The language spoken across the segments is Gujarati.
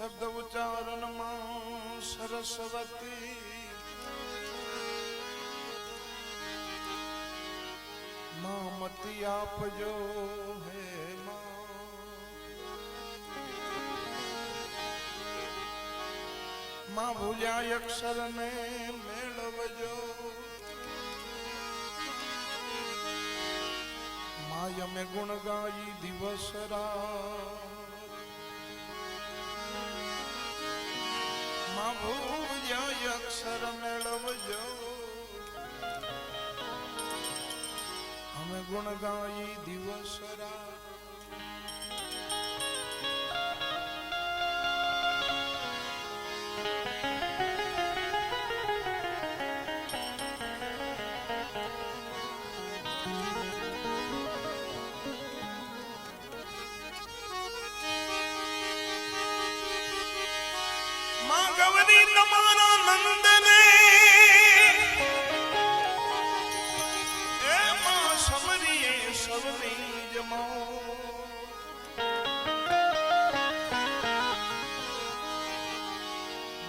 શબ્દ ઉચ્ચારણમાં સરસ્વતી. મામતી આપજો હે માં. ભૂલ્યા અક્ષર ને મેળવજો. માય મેં ગુણ ગાઈ દિવસ રાત. માં ભૂલ્યા અક્ષર મેળવજો. અમે ગુણ ગાઈ દિવસ રાત. માં ગૌરી તમારા નંદને એ માં સમરીએ સવની જમો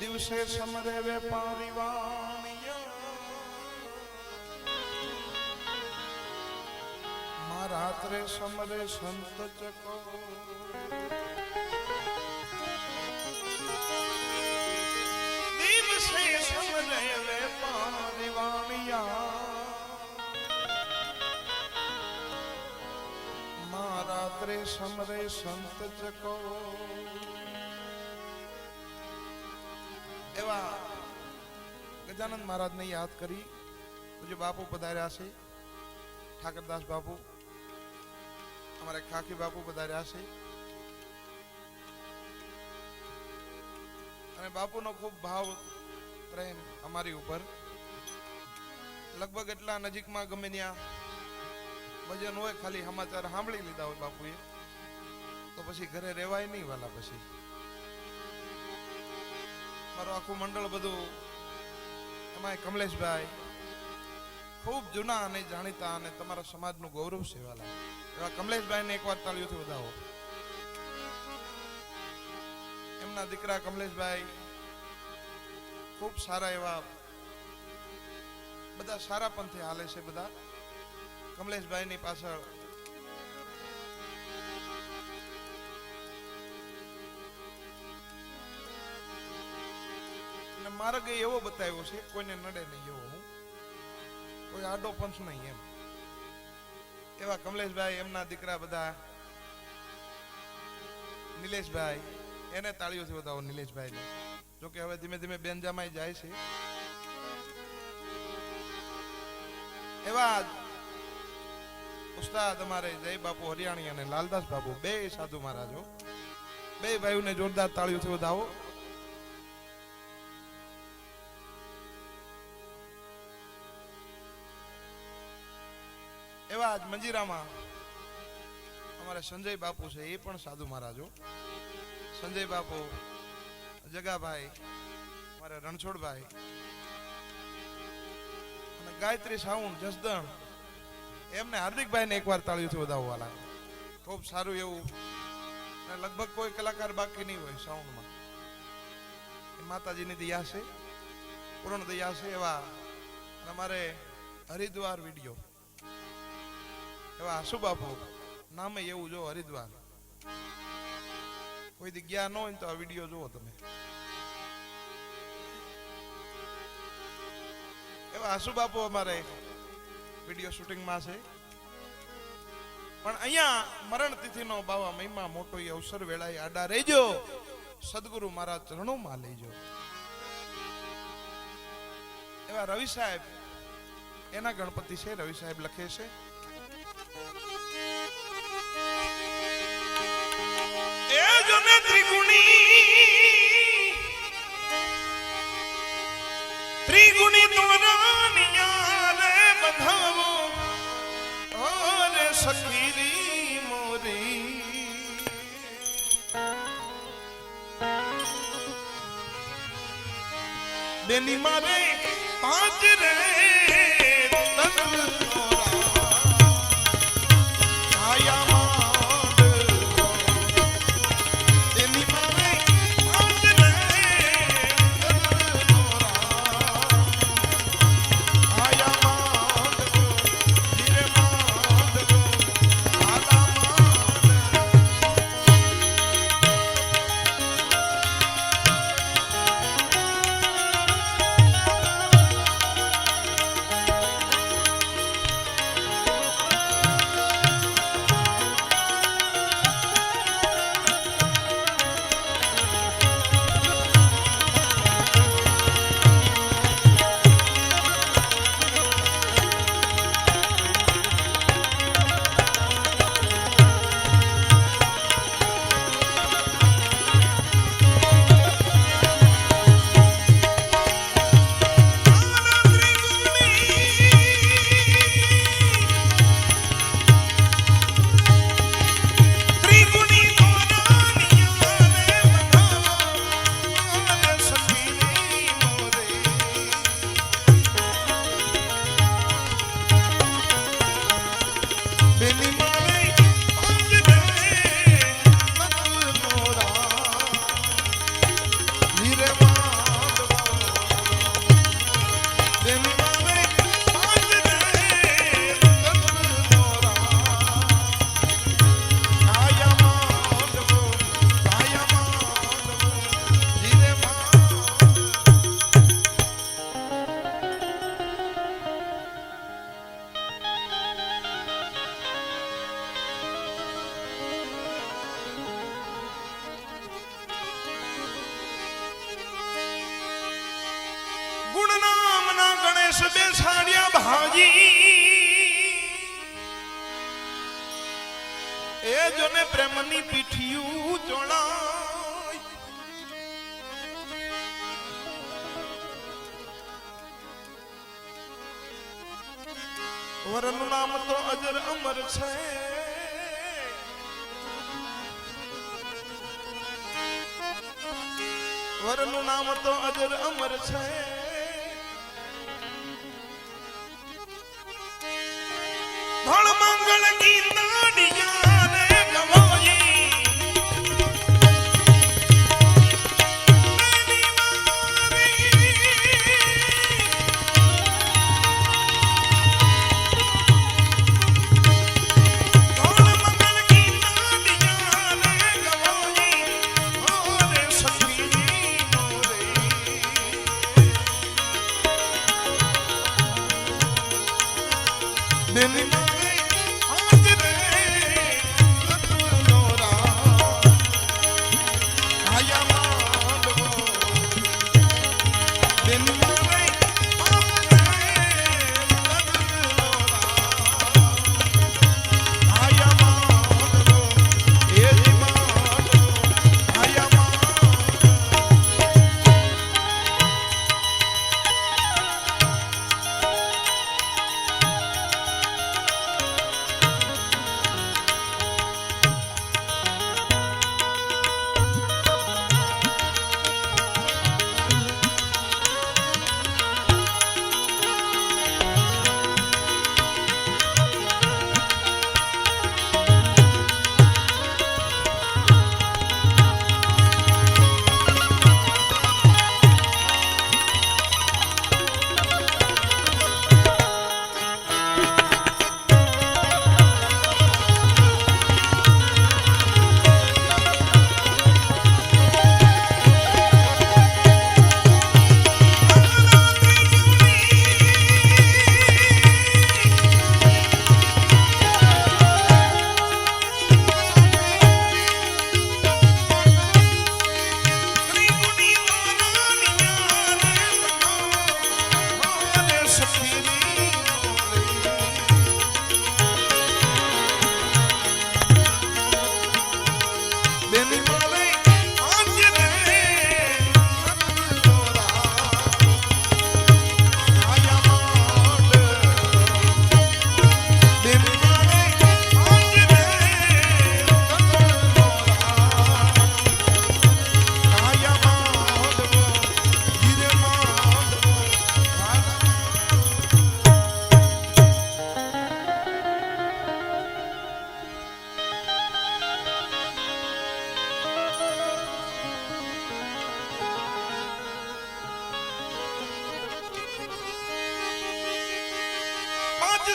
દિવસે સમરે વેપારી વાણિયા માં રાત્રે સમરે સંત ચકો સમરે વેપારી વાણિયા માં રાત્રે સમરે સંત જકો એવા ગજાનંદ મહારાજને યાદ કરી, પૂજ્ય બાપુ પધાર્યા છે, ઠાકરદાસ બાપુ, અમારે ખાખી બાપુ પધાર્યા છે. અને બાપુનો ખૂબ ભાવ પ્રેમ અમારી ઉપર. લગભગ એટલા નજીકમાં ગમે ત્યાં ભજન હોય, ખાલી સમાચાર સાંભળી લીધા હોય બાપુએ. તો પછી ઘરે રહેવાય નહીં વાલા પછી. મારું આખું મંડળ બધું એમાંય કમલેશભાઈ, ખૂબ જૂના અને જાણીતા અને તમારા સમાજનું ગૌરવ છે વાલા. એવા કમલેશભાઈને એકવાર તાળીઓથી વધાવો. એમના દીકરા કમલેશભાઈ ખૂબ સારા એવા બધા સારા પંથે હાલે છે બધા. કમલેશભાઈની પાછળ. માર્ગ એવો બતાવ્યો છે, કોઈને નડે નહીં એવો હું. કોઈ આડો પંચ નહીં એમ. એવા કમલેશભાઈ, એમના દીકરા બધા. નિલેશભાઈ, એને તાળીઓથી બતાવો નિલેશભાઈને. જોકે હવે ધીમે ધીમે બેનજામાઈ જાય છે. એવા ઉસ્તાદ અમારે જય બાપુ હરિયાણી અને લાલદાસ બાપુ બે સાધુ મહારાજો. બે ભાઈઓને જોરદાર તાળીઓથી વધાવો એવા જ મંજીરામાં અમારે સંજય બાપુ છે, એ પણ સાધુ મહારાજો. સંજય બાપુ જગાભાઈ, મારે રણછોડભાઈ, અને ગાયત્રી સાઉન્ડ જસદણ, એમને હાર્દિકભાઈને એકવાર તાળીઓથી વધાવવાલા ખૂબ સારું એવું. અને લગભગ કોઈ કલાકાર બાકી નહીં હોય સાઉન્ડમાં. માતાજીની દયા છે, પૂર્ણ દયા છે એવા તમારે હરિદ્વાર વીડિયો. એવા આસુ બાપુ નામે એવું જો હરિદ્વાર. કોઈ જગ્યા ન હોય તો આ વીડિયો જુઓ તમે. એવા આસુ બાપુ અમારે વીડિયો શૂટિંગમાં છે. પણ અહીંયા મરણ તિથિનો બાવા મહિમા મોટો એ અવસર વેળાએ આડા રહેજો સદગુરુ મારા ચરણોમાં લેજો એવા રવિ સાહેબ, એના ગણપતિ છે, રવિ સાહેબ લખે છે. એ જો ને ત્રિગુણી ત્રિગુણી તોરાનિયા રે બંધાવો. ઓરે સખીરી મોરી. બેની મારે પાંચ રે. વરનું નામ તો અજર અમર છે. ભણ મંગળ ગીતાની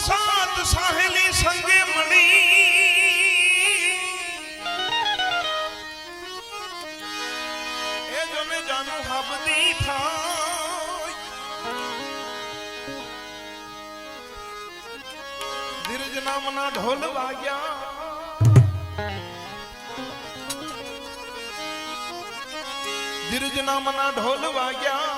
સાત સાહેલી સંગે મળી. એ જો મે જાનું હાબદી થાય. ધીરજ નામના ઢોલ વાગ્યા. ધીરજ નામના ઢોલ વાગ્યા.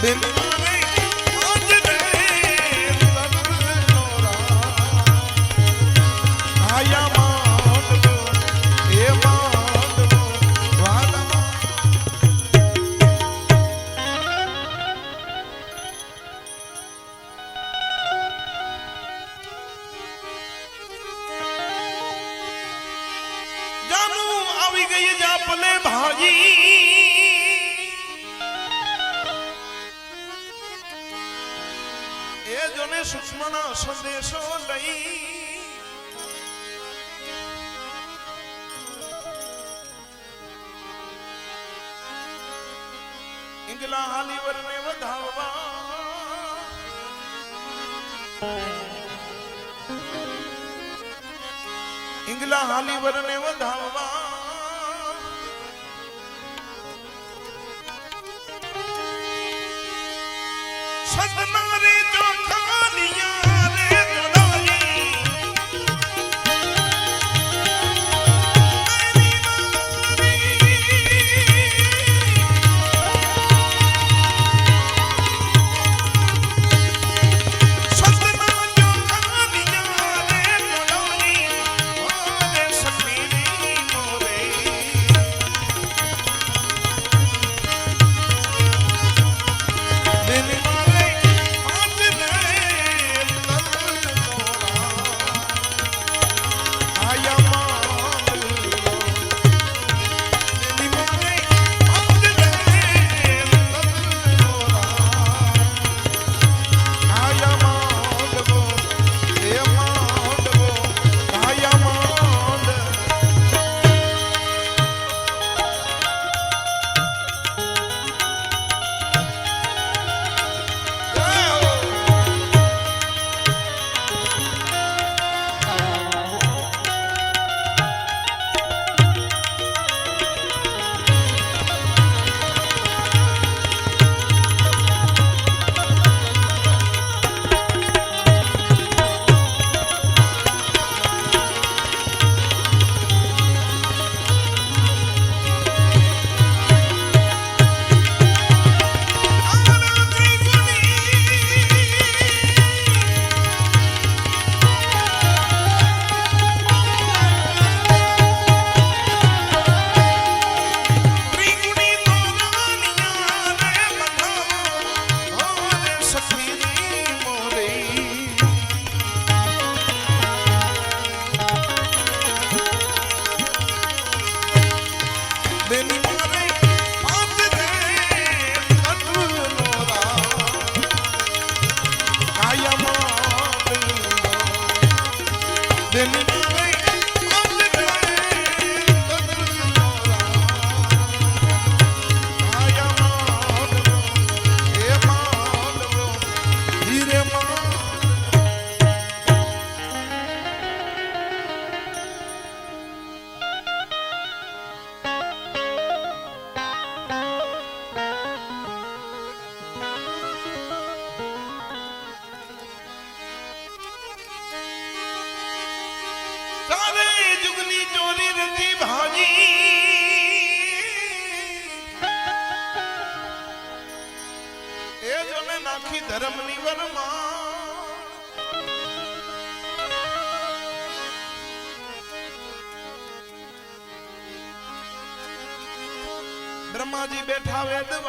Then ઇંગલા હાલીવર ને વધાવવા. ઇંગલા હાલીવર ને વધાવવા. સજના રે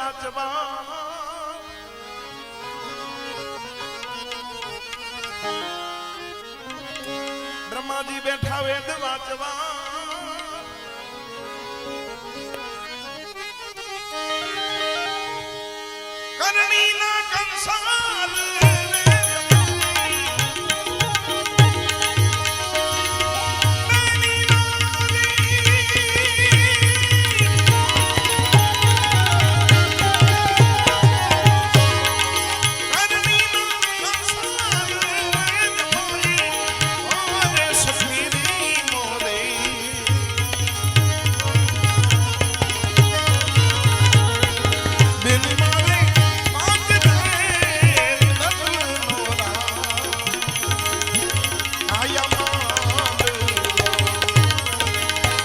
નાચવા બ્રહ્માજી બેઠા વેદ વાંચવા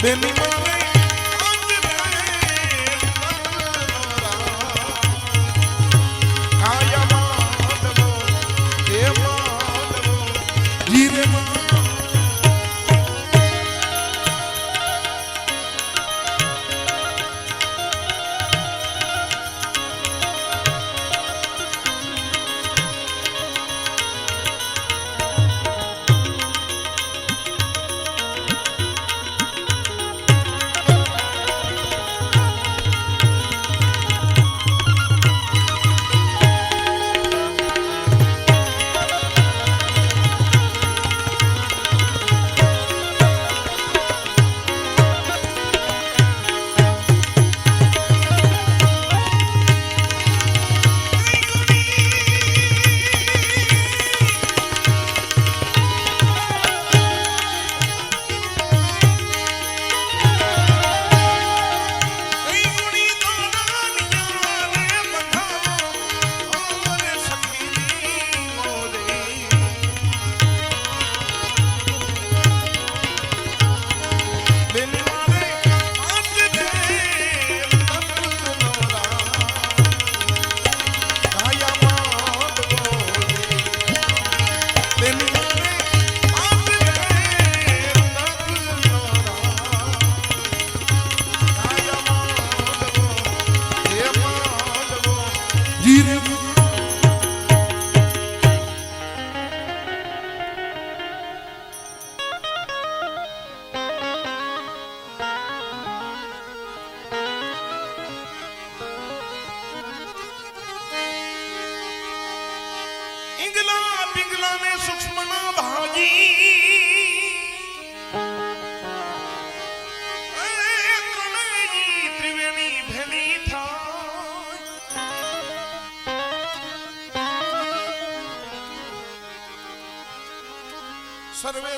Let me mama.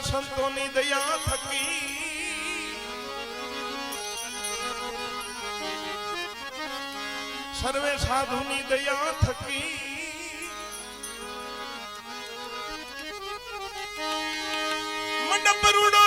સંતોની દયા થકી. સર્વે સાધુની દયા થકી. મંડપ રૂડો